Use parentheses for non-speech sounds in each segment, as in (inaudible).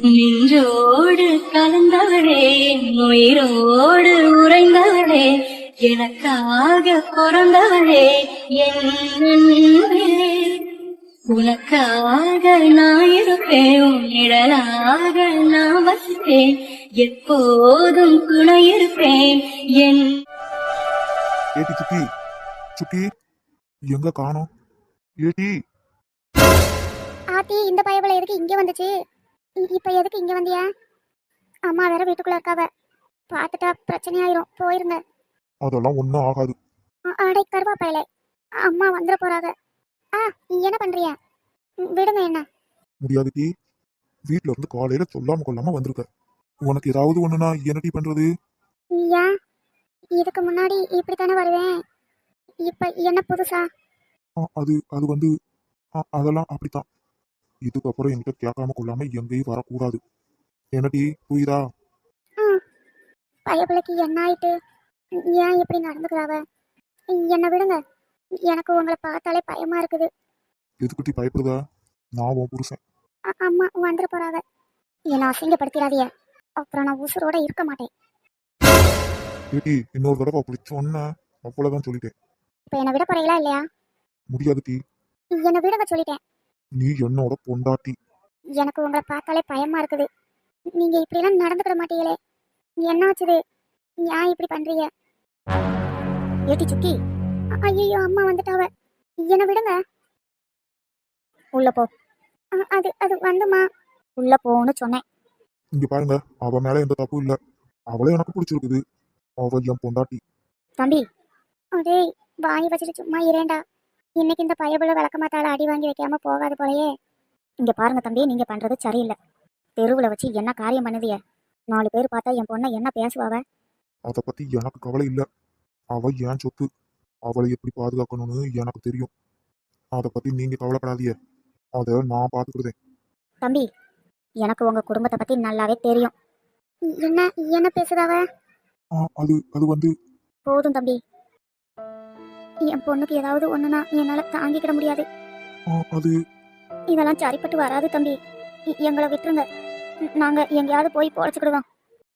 நின்றோடு கலந்தவளே உயிரோடு உறைந்தவளே எனக்காக பிறந்தவளே என் அன்பே. உனக்காக நான் இருப்பேன் உன் நிழலாக நான் வசிப்பேன் எப்போதும் துணை இருப்பேன் என் ஏட்டி சுக்கி சுக்கி எங்க காணோம்? ஏட்டி. ஆத்தி இந்த பயபல எதுக்கு இங்க வந்துச்சு? இப்ப எதுக்கு இங்க வந்தியா? அம்மா வேற வீட்டுக்குள்ள இருக்காவ. பார்த்துட்டா பிரச்சனையாயிரும். போயிருங்க. அதெல்லாம் ஒன்றும் ஆகாது. அடை கருவா பயலே அம்மா வந்துட போறாங்க ஆ நீ என்ன பண்றியா? விடுங்க என்ன. முடியாது டி வீட்ல இருந்து காலையில சொல்லாம கொள்ளாம வந்திருக்க. உனக்கு ஏதாவது ஒண்ணுனா என்ன டீ பண்றது? ஏன் இதுக்கு முன்னாடி இப்படி தானே வருவேன். இப்ப என்ன புதுசா? அது அது வந்து அதெல்லாம் அப்படித்தான். இதுக்கப்புறம் என்கிட்ட கேட்காம கொள்ளாம எங்கேயும் வரக்கூடாது. என்ன டீ? புரியுதா? பயபிளைக்கு என்ன ஆயிட்டு? ஏன் இப்படி நடந்துக்கிறாவ? என்னை விடுங்க. எனக்கு உங்களை பார்த்தாலே பயமா இருக்குது. எதுக்கு டீ பயப்படுதா? நான் உன் புருஷன். அம்மா வந்துட போறாங்க என்னை அசிங்கப்படுத்திடாதீங்க. அப்புறம் நான் உசுரோட இருக்க மாட்டேன். ஏட்டி இன்னொரு தடவை அப்படி சொன்ன அவ்வளவுதான் சொல்லிட்டேன். இப்ப என்னை விட போறீங்களா இல்லையா? முடியாது டீ. என்னை விடுங்க சொல்லிட்டேன். நீ என்னோட பொண்டாட்டி. எனக்கு உங்களை பார்த்தாலே பயமா இருக்குது. நீங்க இப்படிலாம் நடந்துக்கிட மாட்டீங்களே. என்னாச்சுது ஏன் இப்படி பண்றீங்க? ஏட்டி சுக்கி ஐயோ அம்மா வந்துட்டாவ. என்னை விடுங்க. உள்ள போ. அது அது வந்துமா? உள்ள போன்னு சொன்னேன். இங்க பாருங்க அவ மேல எந்த தப்பும் இல்ல. அவளே எனக்கு பிடிச்சிருக்குது. அவ என் பொண்டாட்டி. தம்பி அதே வாங்கி வச்சுட்டு சும்மா இரேண்டா இன்னைக்கு இந்த பயபுள்ள விளக்கமாத்தால அடி வாங்கி வைக்காம போகாது போலயே. இங்க பாருங்க தம்பி நீங்க பண்றது சரியில்லை. தெருவுல வச்சு என்ன காரியம் பண்ணுதிய? நாலு பேர் பார்த்தா என் பொண்ணை என்ன பேசுவாவ? அதை பத்தி எனக்கு கவலை இல்ல. அவ என் சொத்து? அவளை எப்படி பாதுகாக்கணும்னு எனக்கு தெரியும். அதை பத்தி நீங்க கவலைப்படாதீங்க அதை நான் பாத்துக்கிறதேன் தம்பி எனக்கு உங்க குடும்பத்தை பத்தி நல்லாவே தெரியும். என்ன என்ன பேசுதாவ? அது அது வந்து போதும் தம்பி. என் பொண்ணுக்கு ஏதாவது ஒண்ணுனா என்னால தாங்கிக்கிட முடியாது. அது இதெல்லாம் சரிப்பட்டு வராது தம்பி. எங்களை விட்டுருங்க. நாங்க எங்கேயாவது போய் பொழைச்சுக்கிடுவோம்.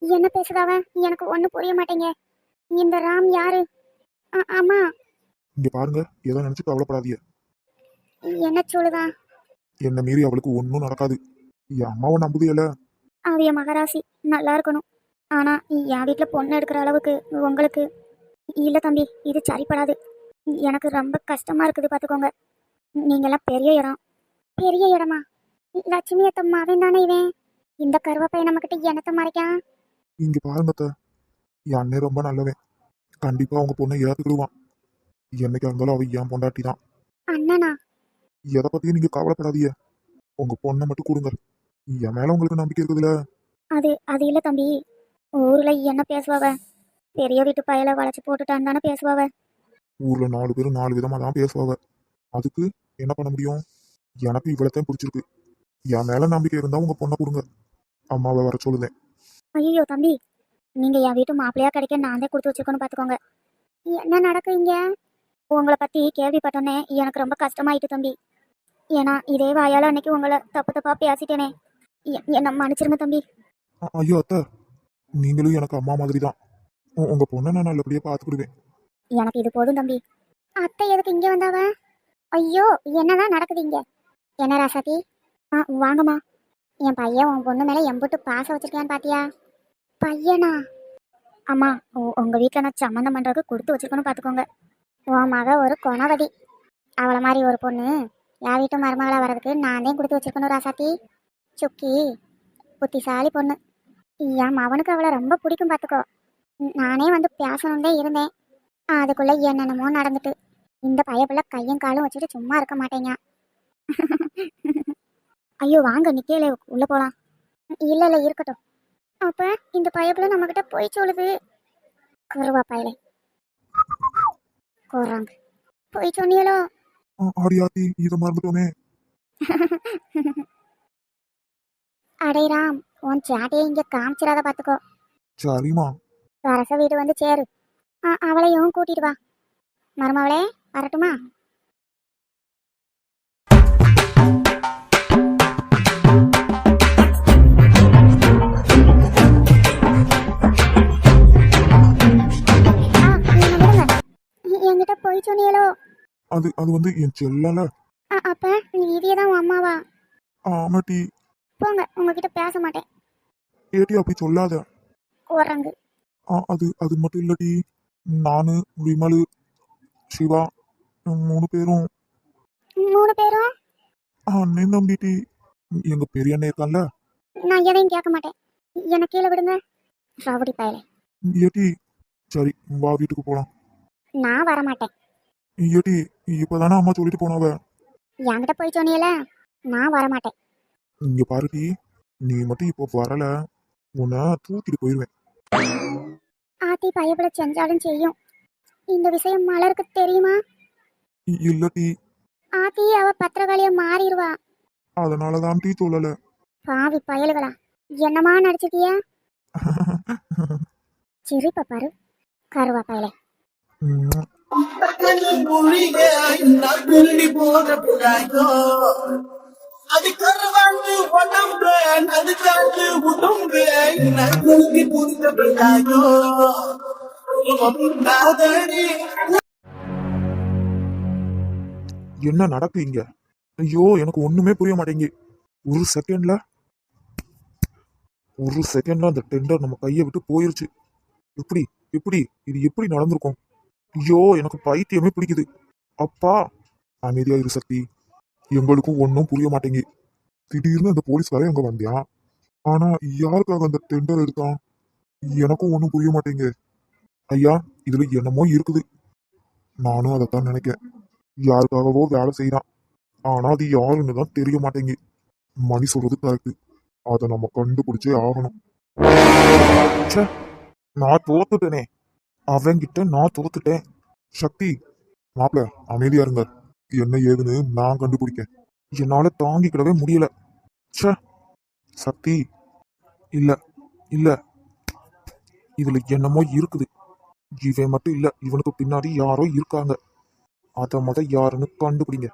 என்ன பேசுதாவ எனக்கு ஒண்ணு புரிய மாட்டேங்க. இந்த ராம் யாரு? ஆமா இங்க பாருங்க எதை நினைச்சு கவலைப்படாதீங்க. என்ன சொல்லுதா என்ன மீறி அவளுக்கு ஒன்றும் நடக்காது. என் அம்மாவை நம்புதியல அவிய மகராசி. நல்லா இருக்கணும். ஆனா என் வீட்டுல பொண்ணு எடுக்கிற அளவுக்கு உங்களுக்கு இல்ல தம்பி. இது சரிப்படாது. எனக்கு ரொம்ப கஷ்டமா இருக்குது பாத்துக்கோங்க. நீங்கெல்லாம் பெரிய இடம். பெரிய இடமா? லட்சுமி அத்தம்மா அவன் தானே இவன்? இந்த கருவப்பைய நம்மக்கிட்ட எனத்த மறைக்கான்? இங்க பாருங்க என் அண்ணன் ரொம்ப நல்லவன். கண்டிப்பா உங்க பொண்ணை ஏத்துக்கிடுவான். என்னைக்கா இருந்தாலும் அவ என் பொண்டாட்டி தான். அண்ணனா? எதை பத்தியும் நீங்க கவலைப்படாதீங்க. உங்க பொண்ணை மட்டும் கொடுங்க. என் மேல உங்களுக்கு நம்பிக்கை இருக்குதுல்ல? அது அது இல்ல தம்பி. ஊர்ல என்ன பேசுவாவ? பெரிய வீட்டு பயல வளைச்சு போட்டுட்டான்னு தானே பேசுவாவ? ஊர்ல நாலு பேரும் நாலு விதமா தான் பேசுவாங்க அதுக்கு என்ன பண்ண முடியும்? எனக்கு இவ்வளத்தையும் பிடிச்சிருக்கு. என் மேல நம்பிக்கை இருந்தா உங்க பொண்ணை கொடுங்க. அம்மாவை வர சொல்லுதேன். ஐயோ தம்பி நீங்க என் வீட்டு மாப்பிள்ளையா கிடைக்க நான் தான் கொடுத்து வச்சிருக்கோன்னு பாத்துக்கோங்க. என்ன நடக்குங்க உங்களை பத்தி கேள்விப்பட்டோன்னே எனக்கு ரொம்ப கஷ்டமாயிட்டு தம்பி. ஏன்னா இதே வாயால அன்னைக்கு உங்களை தப்பு தப்பா பேசிட்டேனே. என்ன மன்னிச்சிருங்க தம்பி. ஐயோ அத்தை நீங்களும் எனக்கு அம்மா மாதிரி தான் உங்க பொண்ணை நான் நல்லபடியா பாத்துக்கிடுவேன். எனக்கு இது போதும் தம்பி. அத்தை எதுக்கு இங்கே வந்தாவ? ஐயோ என்னதான் நடக்குது இங்க? என்ன ராசாத்தி? ஆ வாங்கம்மா. என் பையன் உன் பொண்ணு மேலே எம்புட்டு பாச வச்சிருக்கேன்னு பாத்தியா? பையனா? அம்மா உங்கள் வீட்டில் நான் சம்மந்தம் பண்ணுறதுக்கு கொடுத்து வச்சிருக்கணும் பார்த்துக்கோங்க உன் மக ஒரு குணவதி. அவளை மாதிரி ஒரு பொண்ணு என் வீட்டு மருமகளாக வர்றதுக்கு நானே கொடுத்து வச்சிருக்கணும் ராசாத்தி. சுக்கி புத்திசாலி பொண்ணு. என் மவனுக்கு அவளை ரொம்ப பிடிக்கும் பார்த்துக்கோ நானே வந்து பேசணும்னே இருந்தேன். அதுக்குள்ள என்னென்னமோ நடந்துட்டு. இந்த பையப்புள்ள கையும் காலும் வச்சுட்டு சும்மா இருக்க மாட்டேங்க. ஐயோ வாங்க நிக்கல உள்ள போலாம். இல்ல இல்ல இருக்கட்டும். அப்ப இந்த பையப்புள்ள நம்ம கிட்ட போய் சொல்லுது. குருவா பயலே. கோறாங்க போய் சொன்னியலோ? ஆடியாத்தி இதை மறந்துட்டோமே. அடே ராம் உன் சேட்டையை இங்க காமிச்சிடாத பாத்துக்கோ. சரிம்மா. வரச வீடு வந்து சேரு. அவளையும் கூட்டிட்டு வா. மருமவளே வரட்டுமா? என்கிட்ட போய் சொன்னியலோ அது அது வந்து என் செல்லல. அப்ப நீதியே தான் அம்மாவா? ஆமாட்டி போங்க உங்ககிட்ட பேச மாட்டேன். ஏட்டி அப்படி சொல்லாத. குரங்கு. அது அது மட்டும் இல்லடி நானு விமலு சிவா மூணு பேரும். மூணு பேரும்? அண்ணன் தம்பி டி. எங்க பெரிய அண்ணன் இருக்கான்ல? நான் எதையும் கேட்க மாட்டேன். என்னை கீழே விடுங்க. ரவுடி பயலே. ஏட்டி சரி வா வீட்டுக்கு போலாம். நான் வர மாட்டேன் ஏட்டி இப்பதானே அம்மா சொல்லிட்டு போனாவ? என்கிட்ட போய் சொன்னியல நான் வர மாட்டேன் இங்க பாருடி நீ மட்டும் இப்போ வரல. உன்னை தூக்கிட்டு போயிருவேன். ஆத்தி பயப்பட செஞ்சாலும் செய்யும். இந்த விஷயம் மலருக்கு தெரியுமா? இ- இல்லடி. ஆத்தி அவ பத்திரகாளிய மாறிடுவா. அதனாலதான் டீ சொல்லல பாவி பயலுகளா என்னமா நடிச்சிருக்கிய (laughs) சிரிப்ப பாரு கருவா பயலே. அது கருவாண்டு உடம்பு அது உடம்பு புரிந்த பிள்ளாயோ என்ன நடக்கு இங்க? ஐயோ எனக்கு ஒண்ணுமே புரிய மாட்டேங்கி ஒரு செகண்ட்ல ஒரு செகண்ட்ல அந்த டெண்டர் நம்ம கையை விட்டு போயிருச்சு. எப்படி எப்படி இது எப்படி நடந்திருக்கும்? ஐயோ எனக்கு பைத்தியமே பிடிக்குது. அப்பா அமைதியா இரு சக்தி. எங்களுக்கும் ஒன்றும் புரிய மாட்டேங்கி திடீர்னு அந்த போலீஸ்காரன் அங்க வந்தியான் ஆனா யாருக்காக அந்த டெண்டர் எடுத்தான்? எனக்கும் ஒன்றும் புரிய மாட்டேங்க ஐயா இதுல என்னமோ இருக்குது. நானும் அதைத்தான் நினைக்கேன். யாருக்காகவோ வேலை செய்யறான் ஆனா அது யாருன்னு தான் தெரிய மாட்டேங்கு மணி சொல்றது கரெக்டு அதை நம்ம கண்டுபிடிச்சே ஆகணும். ச்சே, நான் தோத்துட்டேனே. அவன்கிட்ட நான் தோத்துட்டேன். சக்தி மாப்பிள அமைதியா இருங்க. என்ன ஏதுன்னு நான் கண்டுபிடிக்க என்னால தாங்கிக்கிடவே முடியல. ச்சே. சக்தி இல்லை இல்ல. இதுல என்னமோ இருக்குது. இவன் மட்டும் இல்லை இவனுக்கு பின்னாடி யாரோ இருக்காங்க. அதை மொதல் யாருன்னு கண்டுபிடிங்க.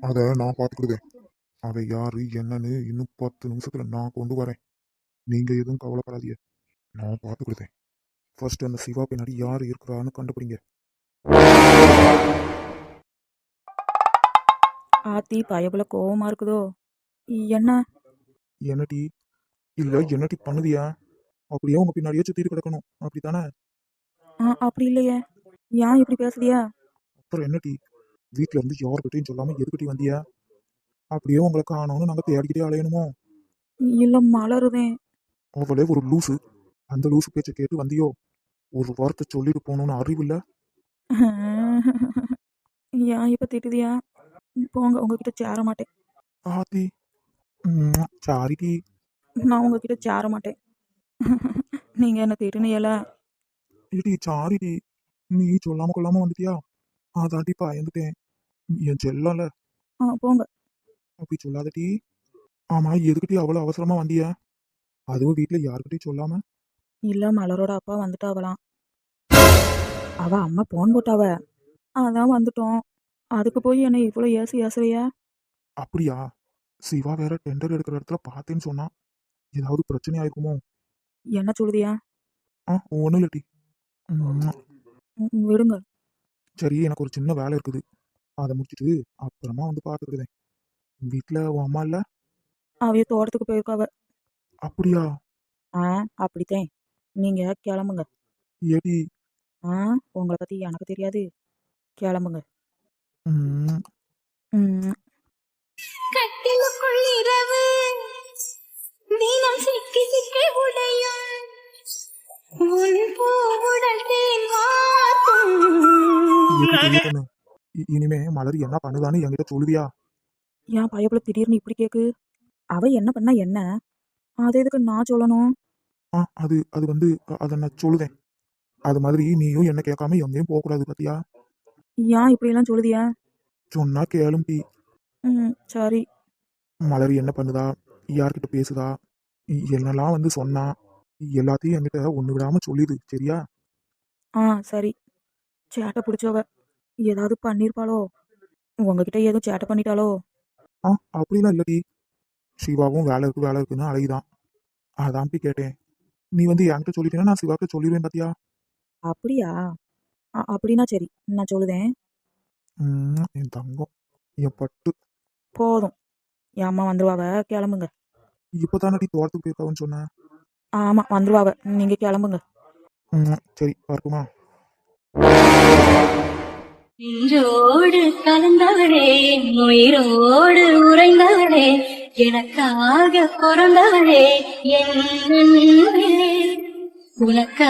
அதை நான் பார்த்துக்கிடுவேன். அதை யாரு என்னன்னு இன்னும் பத்து நிமிஷத்துல நான் கொண்டு வரேன். நீங்கள் எதுவும் கவலைப்படாதீங்க. நான் பார்த்துக்கிடுவேன். ஃபர்ஸ்ட் அந்த சிவா பின்னாடி யாரு இருக்கிறான்னு கண்டுபிடிங்க. ஆத்தி பயபுல கோவமா இருக்குதோ? என்ன? என்னடி? இல்ல என்னடி பண்ணுதியா அப்படியே உங்க பின்னாடியே சுத்திட்டு கிடக்கணும். அப்படித்தானே? ஆ அப்படி இல்லையே. ஏன் இப்படி பேசுறியா? அப்புறம் என்னடி? வீட்ல இருந்து யார்கிட்டயும் சொல்லாம எதுக்கிட்டி வந்தியா? அப்படியே உங்களை காணோம்னு நாங்க தேடிக்கிட்டே அலையணுமோ? இல்ல மலருதேன் அவளே ஒரு லூசு. அந்த லூசு பேச்சை கேட்டு வந்தியோ? ஒரு வார்த்தை சொல்லிட்டு போகணும்னு அறிவு இல்ல? ஏன் இப்ப திட்டுதியா? போங்க உங்ககிட்ட சேர மாட்டேன். ஆத்தி. ம், சாரிடி நான் உங்ககிட்ட சேர மாட்டேன். நீங்க என்ன திட்டுனியல இடி சாரிடி நீ சொல்லாம கொள்ளாம வந்துட்டியா? அதாட்டி பயந்துட்டேன். என் செல்லல. ஆ போங்க. அப்படி சொல்லாதடி ஆமா எதுக்கிட்டி அவ்வளவு அவசரமா வந்தியா? அதுவும் வீட்ல யாருக்கிட்டையும் சொல்லாம? இல்ல மலரோட அப்பா வந்துட்டாவலாம். அவ அம்மா போன் போட்டாவ. அதான் வந்துட்டோம். அதுக்கு போய் என்ன இவ்வளோ ஏசி ஏசுறியா? அப்படியா? சிவா வேற டெண்டர் எடுக்கிற இடத்துல பார்த்தேன்னு சொன்னான் ஏதாவது பிரச்சனை ஆயிருக்குமோ? என்ன சொல்லுதியா? ஆ ஒன்றும் இல்லட்டி விடுங்க. சரி எனக்கு ஒரு சின்ன வேலை இருக்குது. அதை முடிச்சிட்டு அப்புறமா வந்து பார்த்துக்கிடுவேன் வீட்டில் உன் அம்மா இல்லை? அவைய தோட்டத்துக்கு போயிருக்காவ. அப்படியா? ஆ அப்படித்தேன். நீங்க கிளம்புங்க. ஏடி? ஆ உங்களை பத்தி எனக்கு தெரியாது. கிளம்புங்க. ம், ம் இரவு. தினம் சிக்கி சிக்கி உடையும். உன் பூவுடல் இனிமே மலர் என்ன பண்ணுதான்னு என்கிட்ட சொல்லுவியா? ஏன் பயப்புல திடீர்னு இப்படி கேக்கு. அவ என்ன பண்ணா என்ன? அது எதுக்கு நான் சொல்லணும்? ஆ அது அது வந்து அதை நான் சொல்லுதேன் அது மாதிரி நீயும் என்ன கேட்காம எங்கேயும் போகக்கூடாது பாத்தியா? ஏன் இப்படி எல்லாம் சொல்லுதியா? சொன்னா கேளும் டி. ம் சரி. மலர் என்ன பண்ணுதா? யார்கிட்ட பேசுதா? என்னெல்லாம் வந்து சொன்னா? எல்லாத்தையும் என்கிட்ட ஒன்று விடாம சொல்லிடு சரியா? ஆ சரி. சேட்டை பிடிச்சவ ஏதாவது பண்ணிருப்பாளோ? உங்ககிட்ட எதுவும் சேட்டை பண்ணிட்டாளோ? ஆ அப்படிலாம் இல்லடி சிவாவும் வேலை இருக்கு வேலை இருக்குன்னு அழகிதான் அதான் போய் கேட்டேன். நீ வந்து என்கிட்ட சொல்லிட்டேன்னா நான் சிவாக்கிட்ட சொல்லிடுவேன் பாத்தியா? அப்படியா? அ- அப்படின்னா சரி நான் சொல்லுதேன். ம், என் தங்கம் என் பட்டு. போதும். என் அம்மா வந்துருவாவ? கிளம்புங்க. இப்பதானடி தோட்டத்துக்கு போயிருக்காவன்னு சொன்னேன் ஆமாம் வந்துருவாவ. நீங்கள் கிளம்புங்க. ம், சரி பார்க்குமா நெஞ்சோடு கலந்தவளே உயிரோடு உறைந்தவளே எனக்காக பிறந்தவளே என். உனக்கு